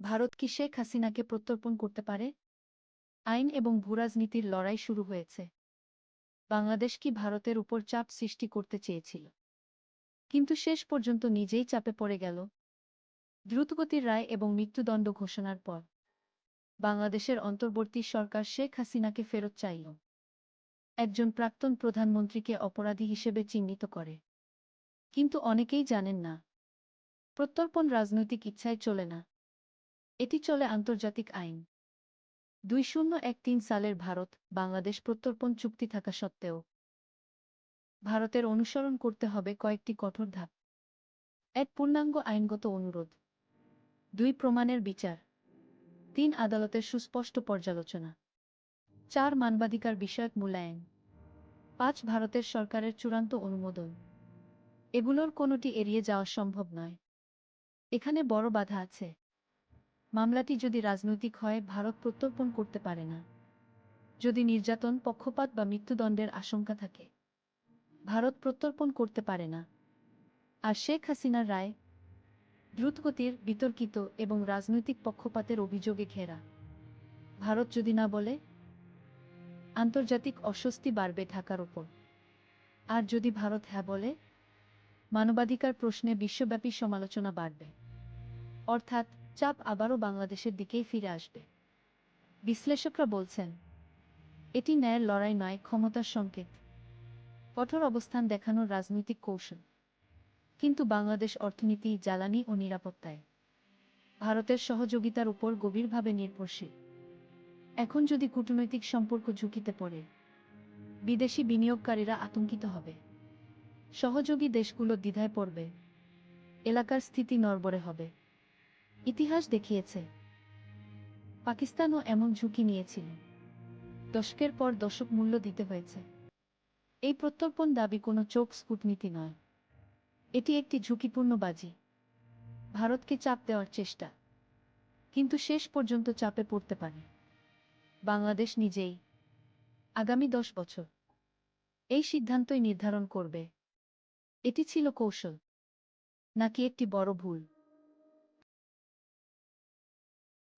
ভারত কি শেখ হাসিনাকে প্রত্যর্পণ করতে পারে? আইন এবং ভূরাজনীতির লড়াই শুরু হয়েছে। বাংলাদেশ কি ভারতের উপর চাপ সৃষ্টি করতে চেয়েছিল? কিন্তু শেষ পর্যন্ত নিজেই চাপে পড়ে গেল। দ্রুতগতির রায় এবং মৃত্যুদণ্ড ঘোষণার পর বাংলাদেশের অন্তর্বর্তী সরকার শেখ হাসিনাকে ফেরত চাইল। একজন প্রাক্তন প্রধানমন্ত্রীকে অপরাধী হিসেবে চিহ্নিত করে। কিন্তু অনেকেই জানেন না। প্রত্যর্পণ রাজনৈতিক ইচ্ছায় চলে না। এটি চলে আন্তর্জাতিক আইন। দুই শূন্য এক তিন সালের ভারত, বাংলাদেশ প্রত্যর্পণ চুক্তি থাকা সত্ত্বেও ভারতের অনুসরণ করতে হবে কয়েকটি কঠোর ধাপ। এক পূর্ণাঙ্গ আইনগত অনুরোধ। দুই প্রমাণের বিচার। তিন আদালতের সুস্পষ্ট পর্যালোচনা। চার মানবাধিকার বিষয়ক মূল্যায়ন। পাঁচ ভারতের সরকারের চূড়ান্ত অনুমোদন। এগুলোর কোনোটি এড়িয়ে যাওয়া সম্ভব নয়। এখানে বড় বাধা আছে। মামলাটি যদি রাজনৈতিক হয়, ভারত প্রত্যর্পণ করতে পারে না। যদি নির্যাতন, পক্ষপাত বা মৃত্যুদণ্ডের আশঙ্কা থাকে, ভারত প্রত্যর্পণ করতে পারে না। আর শেখ হাসিনার রায় দ্রুতগতির, বিতর্কিত এবং রাজনৈতিক পক্ষপাতের অভিযোগে ঘেরা। ভারত যদি না বলে, আন্তর্জাতিক অস্বস্তি বাড়বে ঢাকার ওপর। আর যদি ভারত হ্যাঁ বলে, মানবাধিকার প্রশ্নে বিশ্বব্যাপী সমালোচনা বাড়বে। অর্থাৎ চাপ আবারও বাংলাদেশের দিকেই ফিরে আসবে। বিশ্লেষকরা বলছেন, এটি ন্যায়ের লড়াই নয়, ক্ষমতার সংকেত। কঠোর অবস্থান দেখানোর রাজনৈতিক কৌশল। কিন্তু বাংলাদেশ অর্থনীতি, জ্বালানি ও নিরাপত্তায়। ভারতের সহযোগিতার উপর গভীরভাবে নির্ভরশীল। এখন যদি কূটনৈতিক সম্পর্ক ঝুঁকিতে পড়ে, বিদেশি বিনিয়োগকারীরা আতঙ্কিত হবে। সহযোগী দেশগুলো দ্বিধায় পড়বে। এলাকার স্থিতি নড়বড়ে হবে। ইতিহাস দেখিয়েছে। পাকিস্তানও এমন ঝুঁকি নিয়েছিল। দশকের পর দশক মূল্য দিতে হয়েছে। এই প্রত্যর্পণ দাবি কোনো চোখ কূটনীতি নয়। এটি একটি ঝুঁকিপূর্ণ বাজি। ভারতকে চাপ দেওয়ার চেষ্টা। কিন্তু শেষ পর্যন্ত চাপে পড়তে পারে। বাংলাদেশ নিজেই। আগামী দশ বছর। এই সিদ্ধান্তই নির্ধারণ করবে। এটি ছিল কৌশল। নাকি একটি বড় ভুল?